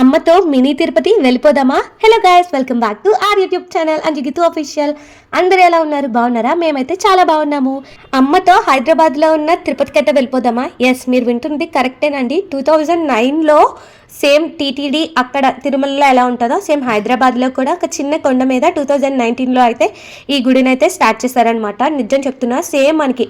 అమ్మతో మినీ తిరుపతి వెళ్ళిపోదామా? Hello guys welcome back to our YouTube channel and అంజిగితు official అందరూ ఎలా ఉన్నారు? బాగున్నారా? మేమైతే చాలా బాగున్నాము. అమ్మతో హైదరాబాద్లో ఉన్న తిరుపతికి అయితే వెళ్ళిపోదామా? ఎస్ మీరు వింటుంది కరెక్టేనండి టూ థౌజండ్ నైన్లో సేమ్ టీటీడీ అక్కడ తిరుమలలో ఎలా ఉంటుందో సేమ్ హైదరాబాద్లో కూడా ఒక చిన్న కొండ మీద టూ థౌజండ్ నైన్టీన్లో అయితే ఈ గుడిని అయితే స్టార్ట్ చేశారనమాట నిజం చెప్తున్నా సేమ్ మనకి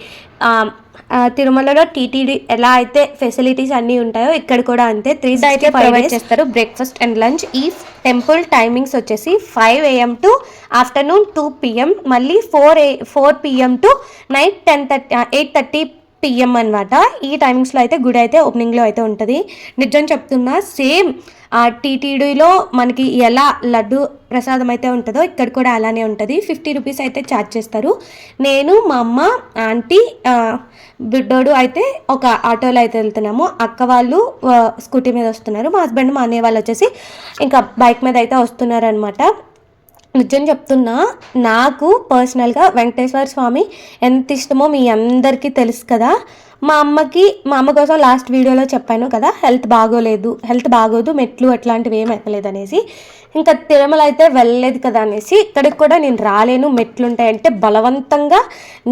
తిరుమలలో టీటీడీ ఎలా అయితే ఫెసిలిటీస్ అన్నీ ఉంటాయో ఇక్కడ కూడా అంతే త్రీ అయితే ప్రొవైడ్ చేస్తారు బ్రేక్ఫాస్ట్ అండ్ లంచ్ ఈ టెంపుల్ టైమింగ్స్ వచ్చేసి five AM to afternoon two PM మళ్ళీ four a four PM to night ten thirty eight thirty PM అనమాట ఈ టైమింగ్స్లో అయితే గుడి అయితే ఓపెనింగ్లో అయితే ఉంటుంది. నిజం చెప్తున్నా సేమ్ ఆ టీటీడీలో మనకి ఎలా లడ్డు ప్రసాదం అయితే ఉంటుందో ఇక్కడ కూడా అలానే ఉంటుంది. ఫిఫ్టీ రూపీస్ అయితే ఛార్జ్ చేస్తారు. నేను మా అమ్మ ఆంటీ బిడ్డోడు అయితే ఒక ఆటోలో అయితే వెళ్తున్నాము. అక్క వాళ్ళు స్కూటీ మీద వస్తున్నారు. మా హస్బెండ్ మా అన్నయ్య వాళ్ళు వచ్చేసి ఇంకా బైక్ మీద అయితే వస్తున్నారు అనమాట నిజం చెప్తున్నా నాకు పర్సనల్గా వెంకటేశ్వర స్వామి ఎంత ఇష్టమో మీ అందరికీ తెలుసు కదా. మా అమ్మకి మా అమ్మ కోసం లాస్ట్ వీడియోలో చెప్పాను కదా హెల్త్ బాగోలేదు హెల్త్ బాగోదు మెట్లు అట్లాంటివి ఏం ఎక్కలేదు అనేసి. ఇంకా తిరుమల అయితే వెళ్ళలేదు కదా అనేసి ఇక్కడికి కూడా నేను రాలేను మెట్లు ఉంటాయంటే బలవంతంగా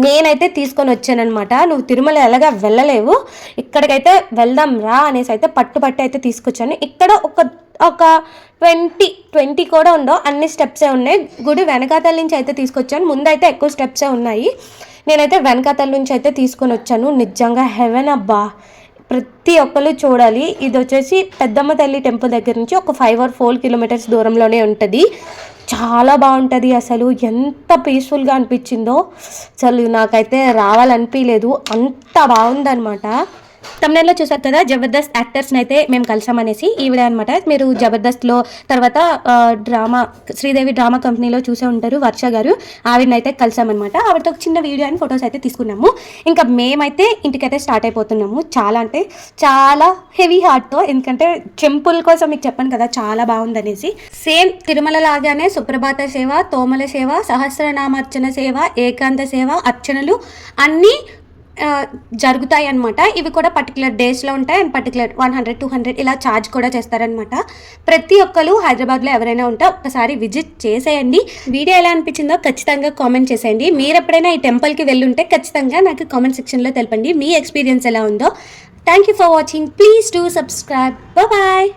నేనైతే తీసుకొని వచ్చానమాట నువ్వు తిరుమల ఎలాగా వెళ్ళలేవు ఇక్కడికైతే వెళ్దాం రా అనేసి అయితే పట్టు పట్టు అయితే తీసుకొచ్చాను. ఇక్కడ ఒక ఒక ట్వంటీ ట్వంటీ కూడా ఉండవు అన్ని స్టెప్సే ఉన్నాయి. గుడి వెనకాతల నుంచి అయితే తీసుకొచ్చాను. ముందైతే ఎక్కువ స్టెప్సే ఉన్నాయి. నేనైతే వెనకాతల నుంచి అయితే తీసుకొని వచ్చాను. నిజంగా హెవెన్ అబ్బా! ప్రతి ఒక్కరు చూడాలి. ఇది వచ్చేసి పెద్దమ్మ తల్లి టెంపుల్ దగ్గర నుంచి ఒక ఫైవ్ ఆర్ ఫోర్ కిలోమీటర్స్ దూరంలోనే ఉంటుంది. చాలా బాగుంటుంది అసలు. ఎంత పీస్ఫుల్గా అనిపించిందో. అసలు నాకైతే రావాలనిపించలేదు అంత బాగుందనమాట తమిళలో చూసారు కదా జబర్దస్త్ యాక్టర్స్ని అయితే మేము కలిసామనేసి ఈవిడ అనమాట మీరు జబర్దస్త్లో తర్వాత డ్రామా శ్రీదేవి డ్రామా కంపెనీలో చూసే ఉంటారు వర్ష గారు. ఆవిడని అయితే కలిసామన్నమాట. ఆవిడతో ఒక చిన్న వీడియో అని ఫొటోస్ అయితే తీసుకున్నాము. ఇంకా మేమైతే ఇంటికైతే స్టార్ట్ అయిపోతున్నాము. చాలా అంటే చాలా హెవీ హార్ట్తో ఎందుకంటే టెంపుల్ కోసం మీకు చెప్పాను కదా చాలా బాగుందనేసి. సేమ్ తిరుమల లాగానే సుప్రభాత సేవ తోమల సేవ సహస్రనామార్చన సేవ ఏకాంత సేవ అర్చనలు అన్నీ జరుగుతాయి అనమాట ఇవి కూడా పర్టికులర్ డేస్లో ఉంటాయి. And particular one hundred two hundred ఇలా ఛార్జ్ కూడా చేస్తారనమాట ప్రతి ఒక్కరు హైదరాబాద్లో ఎవరైనా ఉంటే ఒక్కసారి విజిట్ చేసేయండి. వీడియో ఎలా అనిపించిందో ఖచ్చితంగా కామెంట్ చేసేయండి. మీరు ఎప్పుడైనా ఈ టెంపుల్కి వెళ్ళుంటే ఖచ్చితంగా నాకు కామెంట్ సెక్షన్లో తెలపండి. మీ ఎక్స్పీరియన్స్ ఎలా ఉందో. Thank you for watching please do subscribe bye